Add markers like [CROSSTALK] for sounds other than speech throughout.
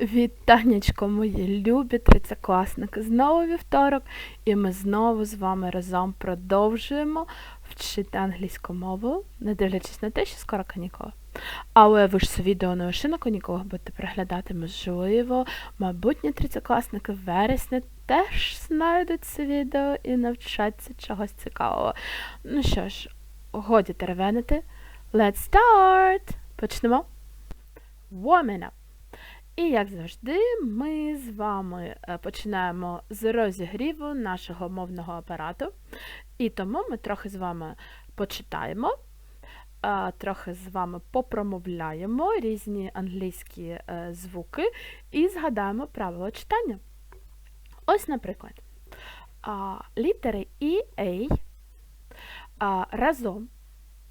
Вітанечко, мої любі трицякласники. Знову вівторок, і ми знову з вами разом продовжуємо вчити англійську мову, не дивлячись на те, що скоро канікули. Але ви ж це відео не лише на канікулах будете переглядати, можливо, майбутні трицякласники в вересні теж знайдуть це відео і навчаться чогось цікавого. Ну що ж, годі теревенити. Let's start! Почнемо. Warming up. І, як завжди, ми з вами е, починаємо з розігріву нашого мовного апарату. І тому ми трохи з вами почитаємо, е, трохи з вами попромовляємо різні англійські е, звуки і згадаємо правила читання. Ось, наприклад, літери І, а, разом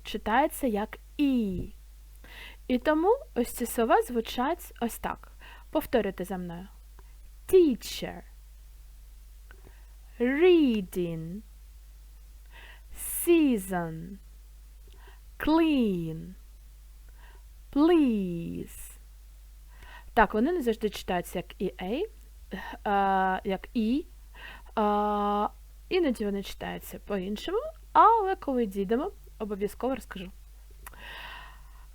читається як І. І тому ось ці слова звучать ось так. Повторюйте за мною. Teacher. Reading. Season. Clean. Please. Так, вони не завжди читаються як і A, е, як. Е, іноді вони читаються по-іншому, але коли дійдемо, обов'язково розкажу.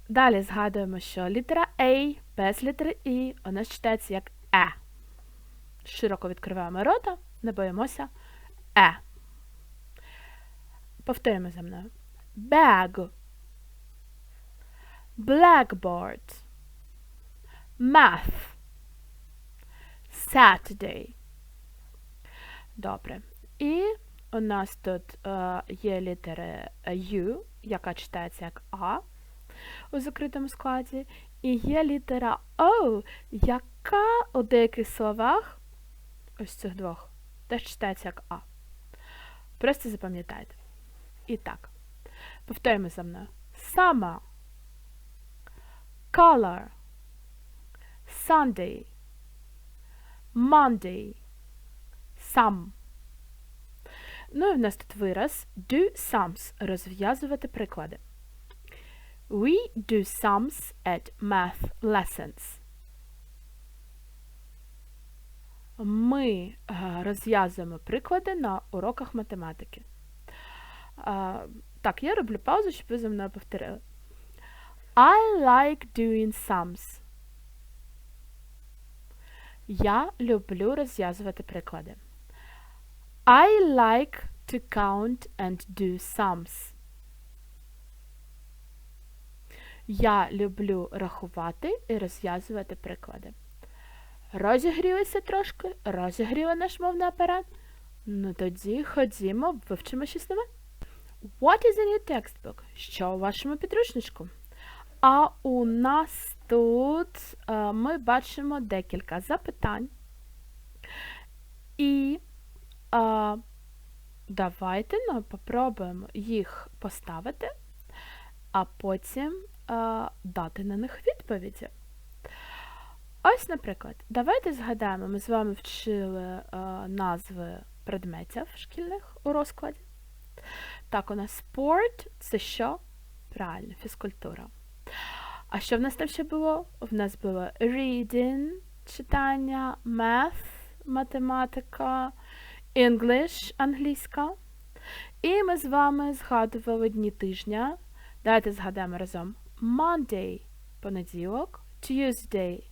Далі згадуємо, що літера A без літери І нас читається як Е. Широко відкриваємо рота, не боїмося Е. Повторюємо за мною. Bag. Blackboard. Math. Saturday. Добре. І у нас тут е, є літера U, яка читається як А у закритому складі, і є літера O, яка у деяких словах, ось цих двох, теж читається як А. Просто запам'ятайте. І так, повторюємо за мною. Summer, color, Sunday, Monday, some. Ну і в нас тут вираз do sums розв'язувати приклади. We do sums at math lessons. Ми е, розв'язуємо приклади на уроках математики. Так, я роблю паузу, щоб ви за мною повторили. I like doing sums. Я люблю розв'язувати приклади. I like to count and do sums. Я люблю рахувати і розв'язувати приклади. Розігрілися трошки, розігріли наш мовний апарат. Ну тоді ходімо, вивчимо щось нове. What is in your textbook? Що у вашому підручничку? А у нас тут е, ми бачимо декілька запитань. І е, давайте ну, попробуємо їх поставити, а потім дати на них відповіді. Ось, наприклад, давайте згадаємо, ми з вами вчили е, назви предметів шкільних у розкладі. Так, у нас спорт це що? Правильно, фізкультура. А що в нас там ще було? В нас було reading, читання, math, математика, English, англійська. І ми з вами згадували дні тижня. Давайте згадаємо разом. Monday понеділок, Tuesday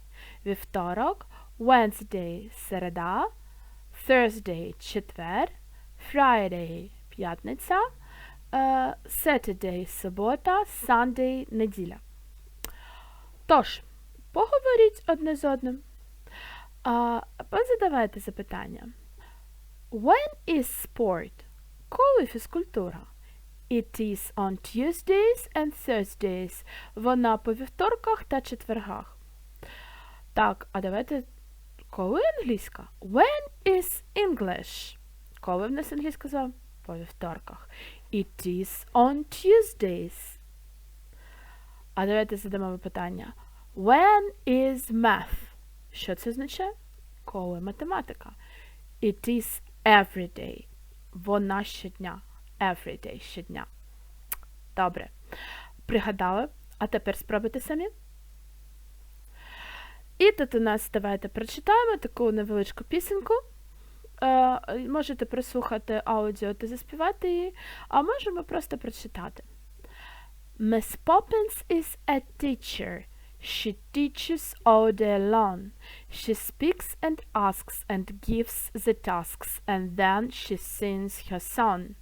вівторок, Wednesday середа, Thursday четвер, Friday п'ятниця, uh, Saturday субота, Sunday неділя. Тож, поговоріть одне з одним. Uh, позадавайте запитання. When is sport? Коли фізкультура? It is on Tuesdays and Thursdays. Вона по вівторках та четвергах. Так, а давайте. Коли англійська? When is English? Коли в нас англійська зова? По вівторках. It is on Tuesdays. А давайте задамо питання. When is math? Що це означає? Коли математика. It is every day. Вона щодня. Every day щодня. Добре. Пригадали? А тепер спробуйте самі. І тут у нас давайте прочитаємо таку невеличку пісеньку. Е, можете прослухати аудіо та заспівати її, а можемо просто прочитати. Miss Poppins is a teacher. She teaches all day long. She speaks and asks and gives the tasks, and then she sings her song.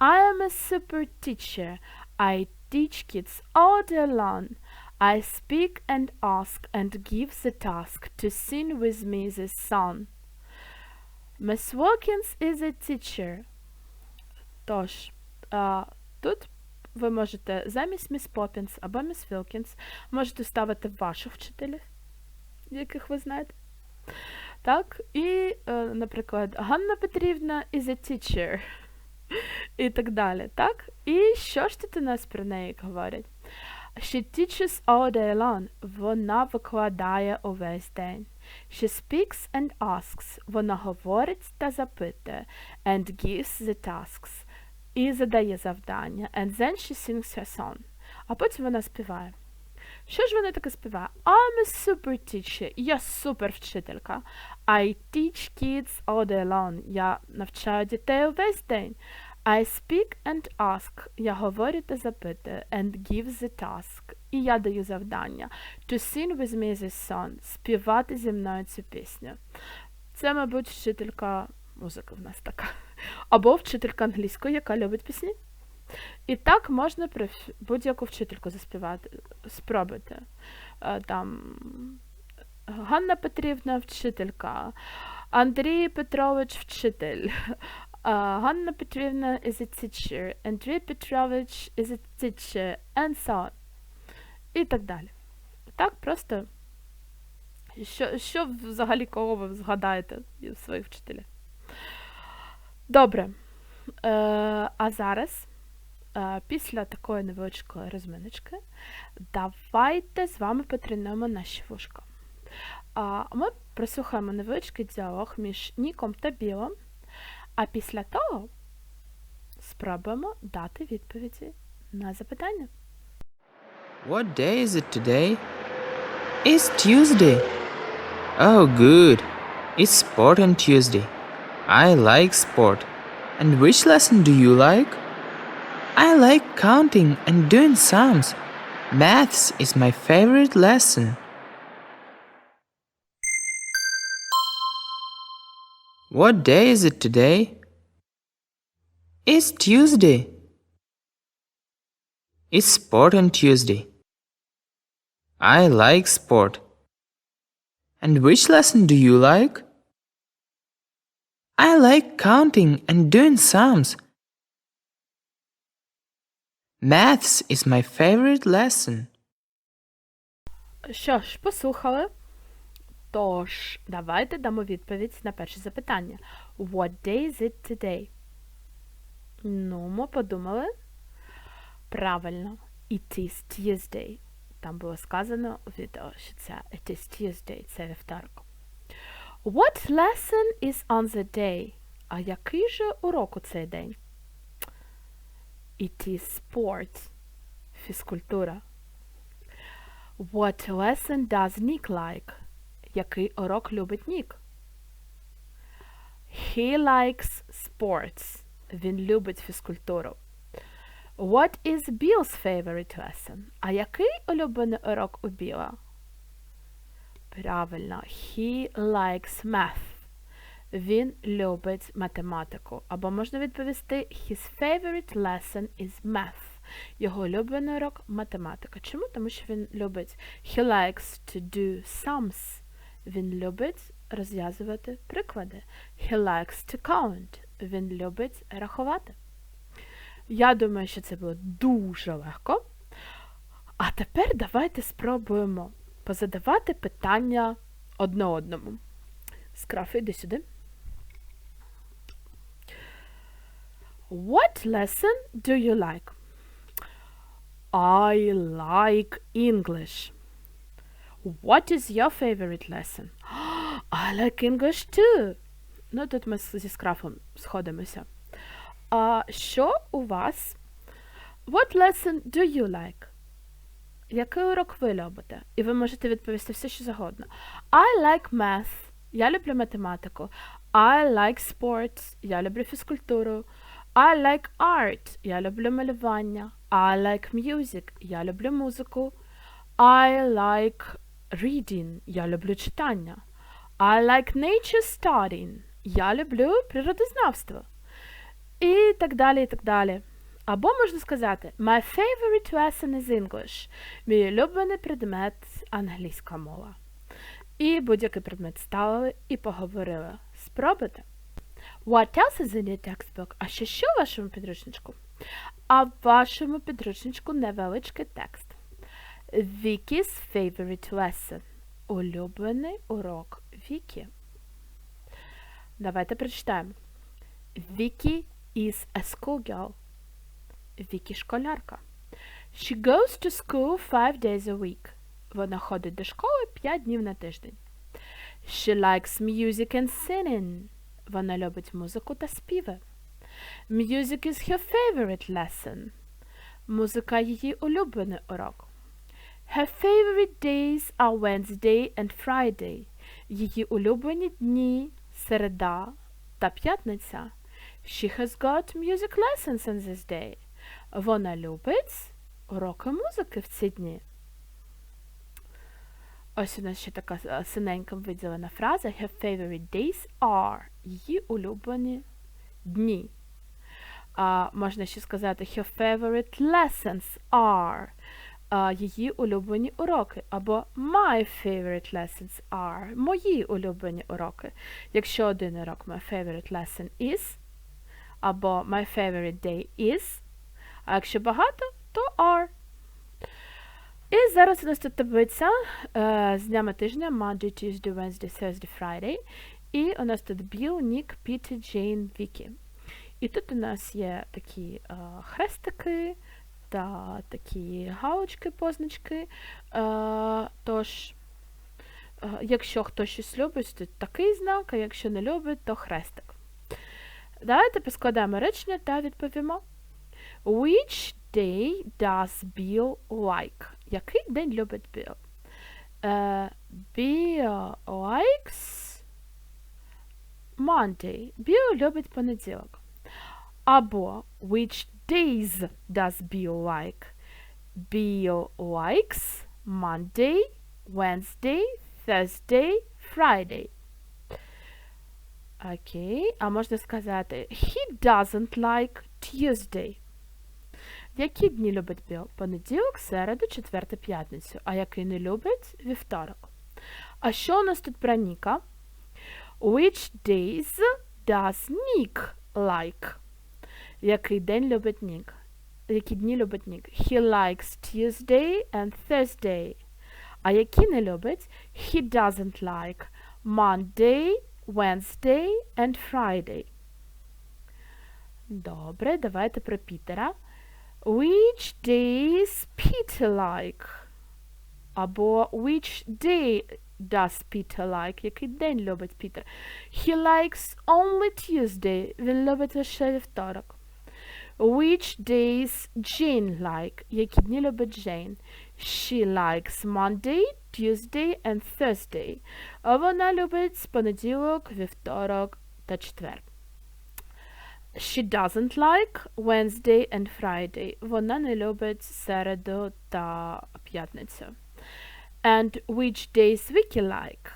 I am a super teacher. I teach kids all day long. I speak and ask and give the task to sing with me this song. Miss Wilkins is a teacher. Тож, а, тут ви можете замість міс Поппінс або міс Вілкінс можете ставити ваших вчителів, яких ви знаєте. Так, і, е, наприклад, Ганна Петрівна is a teacher. І так далі. так? І що ж тут у нас про неї говорять? She teaches all day long. Вона викладає увесь день. She speaks and asks. Вона говорить та запитує. And gives the tasks. І задає завдання. And then she sings her song. А потім вона співає. Що ж вона таке співає? I'm a super teacher. Я супер вчителька. I teach kids all day long. Я навчаю дітей увесь день. I speak and ask. Я говорю та запитую. And give the task. І я даю завдання. To sing with me this song. Співати зі мною цю пісню. Це, мабуть, вчителька музики в нас така. Або вчителька англійської, яка любить пісні. І так можна про будь-яку вчительку заспівати. Спробуйте. Там Ганна Петрівна вчителька, Андрій Петрович вчитель. Ганна Петрівна is a teacher, Андрій Петрович is a teacher, and so on. І так далі. Так просто, що що взагалі кого ви згадаєте своїх вчителів? Добре. Е, А зараз, е, після такої невеличкої розминочки, давайте з вами потренуємо наші вушка. Ми прослухаємо невеличкий діалог між Ніком та Білом, а після того спробуємо дати відповіді на запитання. What day is it today? It's Tuesday. Oh, good. It's sport on Tuesday. I like sport. And which lesson do you like? I like counting and doing sums. Maths is my favorite lesson. What day is it today? It's Tuesday. It's sport on Tuesday. I like sport. And which lesson do you like? I like counting and doing sums. Maths is my favorite lesson. Що ж, послухали. Тож, давайте дамо відповідь на перше запитання. What day is it today? Ну, ми подумали. Правильно. It is Tuesday. Там було сказано у відео, що це It is Tuesday, це вівторок. What lesson is on the day? А який же урок у цей день? It is sport. Фізкультура. What lesson does Nick like? Який урок любить Нік? He likes sports. Він любить фізкультуру. What is Bill's favorite lesson? А який улюблений урок у Біла? Правильно, he likes math. Він любить математику. Або можна відповісти His favorite lesson is math. Його улюблений урок математика. Чому? Тому що він любить He likes to do sums. Він любить розв'язувати приклади. He likes to count. Він любить рахувати. Я думаю, що це було дуже легко. А тепер давайте спробуємо позадавати питання одне одному. Скрафи, йди сюди. What lesson do you like? I like English. What is your favorite lesson? [GASPS] I like English too. Ну, тут ми зі скрафом сходимося. А що у вас? What lesson do you like? Який урок ви любите? І ви можете відповісти все, що завгодно. I like math. Я люблю математику. I like sports. Я люблю фізкультуру. I like art. Я люблю малювання. I like music. Я люблю музику. I like reading. Я люблю читання. I like nature studying. Я люблю природознавство. І так далі, і так далі. Або можна сказати My favorite lesson is English. Мій улюблений предмет англійська мова. І будь-який предмет ставили і поговорили. Спробуйте. What else is in your textbook? А ще що в вашому підручничку? А в вашому підручничку невеличкий текст. Vicky's favorite lesson. Улюблений урок Вікі. Давайте прочитаємо. Vicky is a schoolgirl. Вікі школярка. She goes to school five days a week. Вона ходить до школи 5 днів на тиждень. She likes music and singing. Вона любить музику та співи. Music is her favorite lesson. Музика її улюблений урок. Her favorite days are Wednesday and Friday. Її улюблені дні середа та п'ятниця. She has got music lessons on this day. Вона любить уроки музики в ці дні. Ось у нас ще така е, синенька виділена фраза. Her favorite days are. Її улюблені дні. А, можна ще сказати her favorite lessons are. А, її улюблені уроки. Або my favorite lessons are. Мої улюблені уроки. Якщо один урок my favorite lesson is, або my favorite day is, а якщо багато, то are. І зараз у нас тут таблиця е, з днями тижня Monday, Tuesday, Wednesday, Thursday, Friday. І у нас тут Біл, Нік, Пітер, Джейн, Вікі. І тут у нас є такі е, хрестики та такі галочки, позначки. Е, тож, е, якщо хтось щось любить, то такий знак, а якщо не любить, то хрестик. Давайте поскладаємо речення та відповімо. Which day does Bill like? Який день любить Біл? Uh, Bill likes Monday. Біл любить понеділок. Або which days does Bill like? Bill likes Monday, Wednesday, Thursday, Friday. Окей, а можна сказати he doesn't like Tuesday. Які дні любить Біл? Понеділок, середу, четверту, п'ятницю. А який не любить? Вівторок. А що у нас тут про Ніка? Which days does Nick like? Який день любить Нік? Які дні любить Нік? He likes Tuesday and Thursday. А які не любить? He doesn't like Monday, Wednesday and Friday. Добре, давайте про Пітера. Which days Peter like? Або which day does Peter like? Який день любить Пітер? He likes only Tuesday. Він любить лише вівторок. Which days Jane like? Які дні любить Jane? She likes Monday, Tuesday and Thursday. А вона любить з понеділок, вівторок та четвер. She doesn't like Wednesday and Friday. Вона не любить середу та п'ятницю. And which days Vicky like?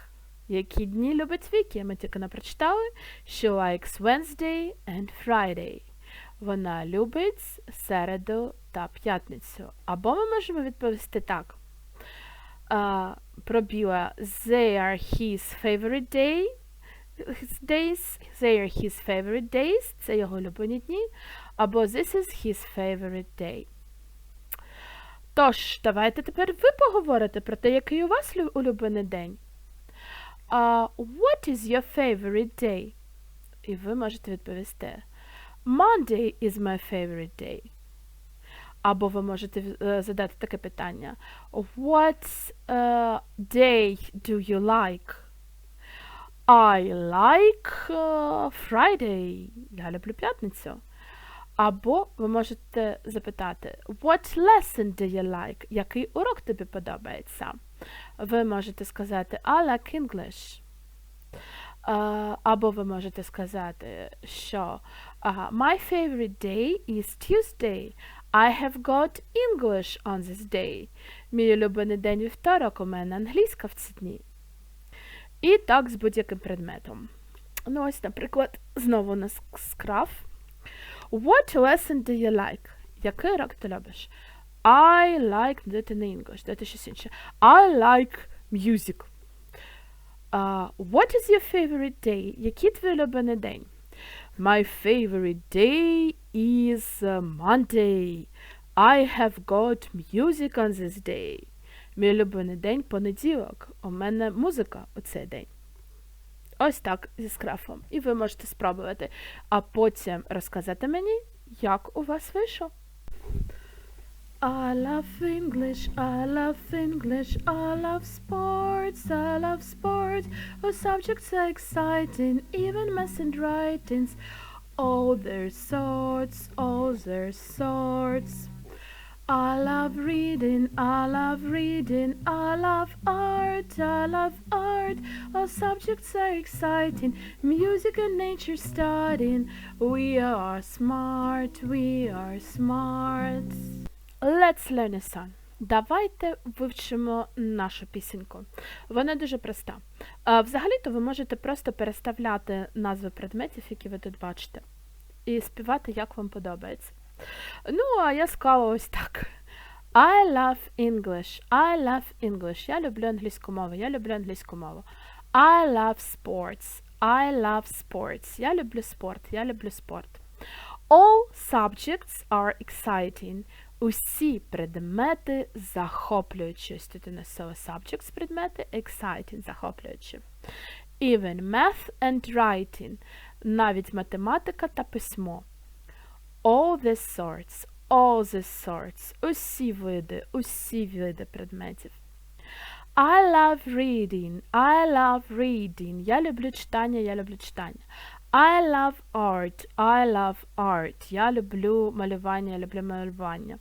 Які дні любить Вікі? Ми тільки не прочитали. She likes Wednesday and Friday. Вона любить середу та п'ятницю. Або ми можемо відповісти так. Uh, про They are his favorite day his days, they are his favorite days, це його улюблені дні, або this is his favorite day. Тож, давайте тепер ви поговорите про те, який у вас улюблений день. Uh, what is your favorite day? І ви можете відповісти. Monday is my favorite day. Або ви можете uh, задати таке питання. What uh, day do you like? I like uh, Friday. Я люблю п'ятницю. Або ви можете запитати What lesson do you like? Який урок тобі подобається? Ви можете сказати I like English. Або ви можете сказати, що My favorite day is Tuesday. I have got English on this day. Мій улюблений день вівторок, у мене англійська в ці дні. І так з будь-яким предметом. Ну, ось, наприклад, знову у нас скраф. What lesson do you like? Який урок ти любиш? I like дати не English, дати щось інше. I like music. Uh, what is your favorite day? Який твій улюблений день? My favorite day is uh, Monday. I have got music on this day. Мій улюблений день понеділок. У мене музика у цей день. Ось так зі скрафом. І ви можете спробувати, а потім розказати мені, як у вас вийшло. I love English, I love English, I love sports, I love sports. Oh, subjects are exciting, even math and writings. All their sorts, all their sorts. I love reading, I love reading, I love art, I love art. All subjects are exciting, music and nature studying. We are smart, we are smart. Let's learn a song. Давайте вивчимо нашу пісеньку. Вона дуже проста. Взагалі-то ви можете просто переставляти назви предметів, які ви тут бачите, і співати, як вам подобається. Ну, а я склала ось так. I love English. I love English. Я люблю англійську мову. Я люблю англійську мову. I love sports. I love sports. Я люблю спорт. Я люблю спорт. All subjects are exciting. Усі предмети захоплюючі. Тут у нас слово subjects предмети, exciting, захоплюючі. Even math and writing. Навіть математика та письмо. All the sorts, all the sorts, усі види, усі види предметів. I love reading, I love reading. Я люблю читання, я люблю читання. I love art, I love art. Я люблю малювання, я люблю малювання.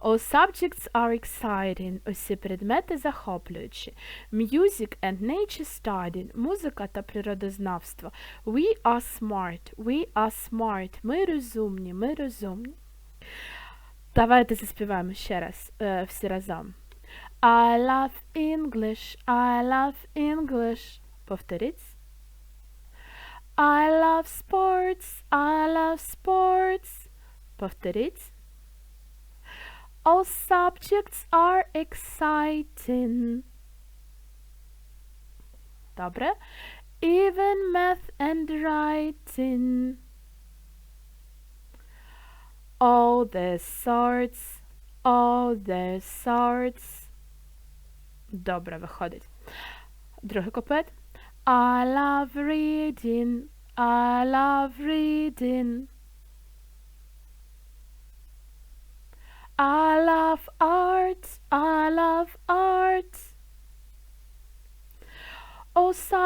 All subjects are exciting. Усі предмети захоплюючі. Music and nature studying. Музика та природознавство. We are smart, we are smart. Ми розумні, ми розумні. Давайте заспіваємо ще раз, е, всі разом. I love English, I love English. Повторіть. I love sports, I love sports. Повторіть. All subjects are exciting. Dobre. Even math and writing. All the sorts, all the sorts. Dobra, wychodzić. Drugi kopet. I love reading, I love reading.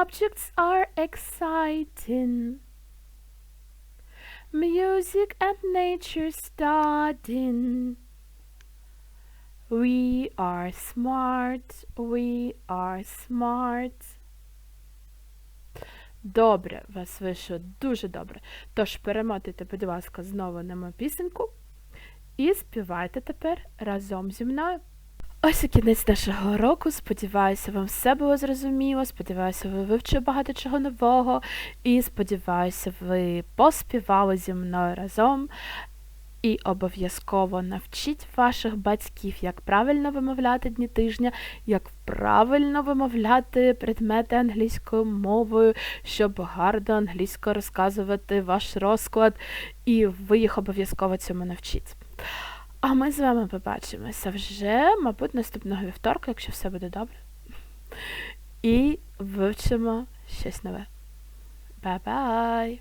Subjects are exciting. Music and nature studying. We are smart, we are smart. Добре, вас вийшло дуже добре. Тож перемотайте, будь ласка, знову на мою пісеньку і співайте тепер разом зі мною. Ось і кінець нашого року. Сподіваюся, вам все було зрозуміло. Сподіваюся, ви вивчили багато чого нового. І сподіваюся, ви поспівали зі мною разом. І обов'язково навчіть ваших батьків, як правильно вимовляти дні тижня, як правильно вимовляти предмети англійською мовою, щоб гарно англійською розказувати ваш розклад, і ви їх обов'язково цьому навчіть. А ми з вами побачимося вже, мабуть, наступного вівторка, якщо все буде добре. І вивчимо щось нове. Бай-бай!